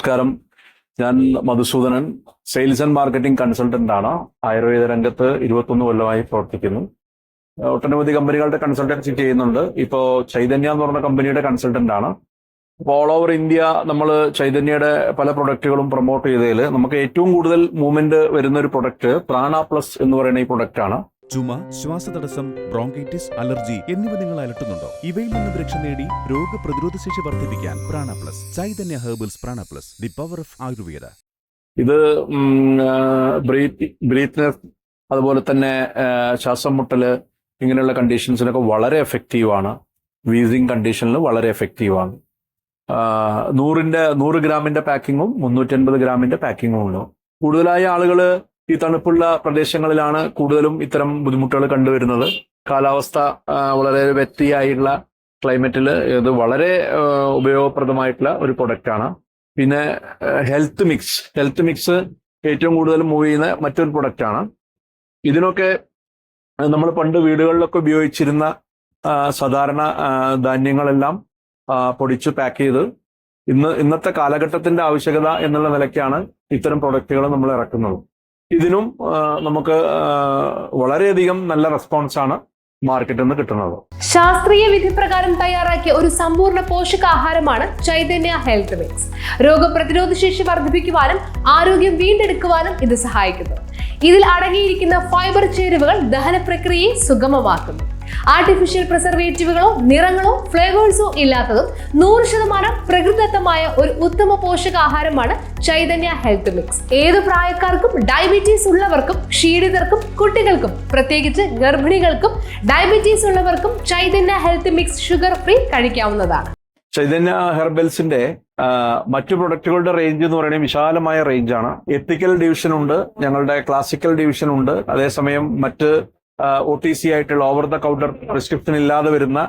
നമസ്കാരം. ഞാൻ Madhusoodanan sales and marketing consultant ആണ് ആയുർവേദ രംഗത്ത് ഇരുപത്തൊന്ന് കൊല്ലമായി പ്രവർത്തിക്കുന്നു. ഒട്ടനവധി കമ്പനികളുടെ കൺസൾട്ടൻസി ചെയ്യുന്നുണ്ട്. ഇപ്പോൾ ചൈതന്യ എന്ന് പറഞ്ഞ കമ്പനിയുടെ കൺസൾട്ടന്റ് ആണ് അപ്പോൾ ഓൾ ഓവർ ഇന്ത്യ നമ്മൾ ചൈതന്യയുടെ പല പ്രൊഡക്റ്റുകളും പ്രൊമോട്ട് ചെയ്തതിൽ നമുക്ക് ഏറ്റവും കൂടുതൽ മൂവ്മെന്റ് വരുന്ന ഒരു പ്രൊഡക്റ്റ് പ്രാണ പ്ലസ് എന്ന് പറയുന്ന ഈ പ്രൊഡക്റ്റ് ആണ്. ചുമ ശ്വാസതടസ്സം ബ്രോങ്കൈറ്റിസ് അലർജി എന്നിവ നിങ്ങൾ അലട്ടുന്നുണ്ടോ? ഇവയിൽ നിന്ന് രക്ഷ നേടി രോഗപ്രതിരോധ ശേഷി വർദ്ധിപ്പിക്കാൻ Prana plus Chaitanya herbals Prana plus the power of Ayurveda. ഇത് ബ്രീത്ത് ബ്രീത്ത്നെസ് അതുപോലെ തന്നെ ശ്വാസം മുട്ടൽ ഇങ്ങനെയുള്ള കണ്ടീഷൻസിനൊക്കെ വളരെ എഫക്റ്റീവാണ്. വീസിങ് കണ്ടീഷനിൽ വളരെ എഫക്റ്റീവാണ്. നൂറിന്റെ നൂറ് ഗ്രാമിന്റെ പാക്കിങ്ങും മുന്നൂറ്റി അൻപത് ഗ്രാമിന്റെ പാക്കിങ്ങും ഉണ്ട് കൂടുതലായ ആളുകൾ ഈ തണുപ്പുള്ള പ്രദേശങ്ങളിലാണ് കൂടുതലും ഇത്തരം ബുദ്ധിമുട്ടുകൾ കണ്ടുവരുന്നത്. കാലാവസ്ഥ വളരെ വെറ്റിയായിട്ടുള്ള ക്ലൈമറ്റിൽ ഇത് വളരെ ഉപയോഗപ്രദമായിട്ടുള്ള ഒരു പ്രൊഡക്റ്റാണ് പിന്നെ ഹെൽത്ത് മിക്സ് ഹെൽത്ത് മിക്സ് ഏറ്റവും കൂടുതൽ മൂവ് ചെയ്യുന്ന മറ്റൊരു പ്രൊഡക്റ്റാണ് ഇതിനൊക്കെ നമ്മൾ പണ്ട് വീടുകളിലൊക്കെ ഉപയോഗിച്ചിരുന്ന സാധാരണ ധാന്യങ്ങളെല്ലാം പൊടിച്ച് പാക്ക് ചെയ്ത് ഇന്ന് ഇന്നത്തെ കാലഘട്ടത്തിന്റെ ആവശ്യകത എന്നുള്ള നിലയ്ക്കാണ് ഇത്തരം പ്രൊഡക്റ്റുകൾ നമ്മൾ ഇറക്കുന്നത്. ഇതിനും നമുക്ക് വളരെയധികം നല്ല റെസ്പോൺസ് ആണ് മാർക്കറ്റിൽ നിന്ന് കിട്ടുന്നത്. ശാസ്ത്രീയ വിധി പ്രകാരം തയ്യാറാക്കിയ ഒരു സമ്പൂർണ പോഷകാഹാരമാണ് ചൈതന്യ ഹെൽത്ത് മിക്സ് രോഗപ്രതിരോധ ശേഷി വർദ്ധിപ്പിക്കുവാനും ആരോഗ്യം വീണ്ടെടുക്കുവാനും ഇത് സഹായിക്കുന്നു. ഇതിൽ അടങ്ങിയിരിക്കുന്ന ഫൈബർ ചേരുവകൾ ദഹന പ്രക്രിയയെ സുഗമമാക്കുന്നു. ആർട്ടിഫിഷ്യൽ പ്രിസർവേറ്റീവുകളോ നിറങ്ങളോ ഫ്ലേവേഴ്സോ ഇല്ലാത്തതും നൂറ് ശതമാനം പ്രകൃതിദത്തമായ ഒരു ഉത്തമ പോഷകാഹാരമാണ് ചൈതന്യ ഹെൽത്ത് മിക്സ്. ഏത് പ്രായക്കാർക്കും ഡയബറ്റീസ് ഉള്ളവർക്കും ക്ഷീണിതർക്കും കുട്ടികൾക്കും പ്രത്യേകിച്ച് ഗർഭിണികൾക്കും ഡയബറ്റീസ് ഉള്ളവർക്കും Chaitanya health mix sugar free കഴിക്കാവുന്നതാണ്. ചൈതന്യ ഹെർബൽസിന്റെ മറ്റു പ്രൊഡക്റ്റുകളുടെ റേഞ്ച് എന്ന് പറയുന്നത് വിശാലമായ റേഞ്ചാണ് എത്തിക്കൽ ഡിവിഷൻ ഉണ്ട് ഞങ്ങളുടെ ക്ലാസിക്കൽ ഡിവിഷൻ ഉണ്ട്. അതേസമയം മറ്റ് ഒ ടി സി ആയിട്ടുള്ള ഓവർ ദ കൗണ്ടർ പ്രിസ്ക്രിപ്ഷൻ ഇല്ലാതെ വരുന്ന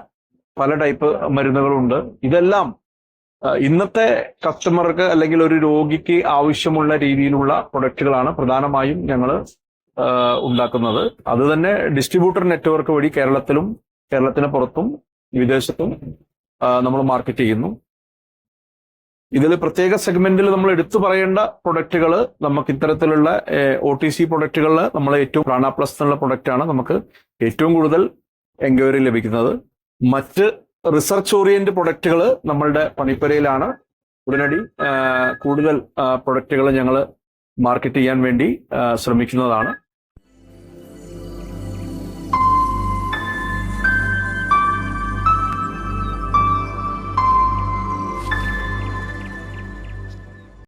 പല ടൈപ്പ് മരുന്നുകളുണ്ട്. ഇതെല്ലാം ഇന്നത്തെ കസ്റ്റമർക്ക് അല്ലെങ്കിൽ ഒരു രോഗിക്ക് ആവശ്യമുള്ള രീതിയിലുള്ള പ്രൊഡക്റ്റുകളാണ് പ്രധാനമായും ഞങ്ങൾ ഉണ്ടാക്കുന്നത്. അത് തന്നെ ഡിസ്ട്രിബ്യൂട്ടർ നെറ്റ്വർക്ക് വഴി കേരളത്തിലും കേരളത്തിന് പുറത്തും വിദേശത്തും നമ്മൾ മാർക്കറ്റ് ചെയ്യുന്നു. ഇതിൽ പ്രത്യേക സെഗ്മെന്റിൽ നമ്മൾ എടുത്തു പറയേണ്ട പ്രൊഡക്റ്റുകൾ നമുക്ക് ഇത്തരത്തിലുള്ള ഒ ടി സി പ്രൊഡക്റ്റുകളിൽ നമ്മൾ ഏറ്റവും പ്രാണ പ്ലസ് എന്നുള്ള പ്രൊഡക്റ്റാണ് നമുക്ക് ഏറ്റവും കൂടുതൽ എൻക്വയറി ലഭിക്കുന്നത്. മറ്റ് റിസർച്ച് ഓറിയന്റ് പ്രൊഡക്റ്റുകൾ നമ്മളുടെ പണിപ്പുരയിലാണ്. ഉടനടി കൂടുതൽ പ്രൊഡക്റ്റുകൾ ഞങ്ങൾ മാർക്കറ്റ് ചെയ്യാൻ വേണ്ടി ശ്രമിക്കുന്നതാണ്.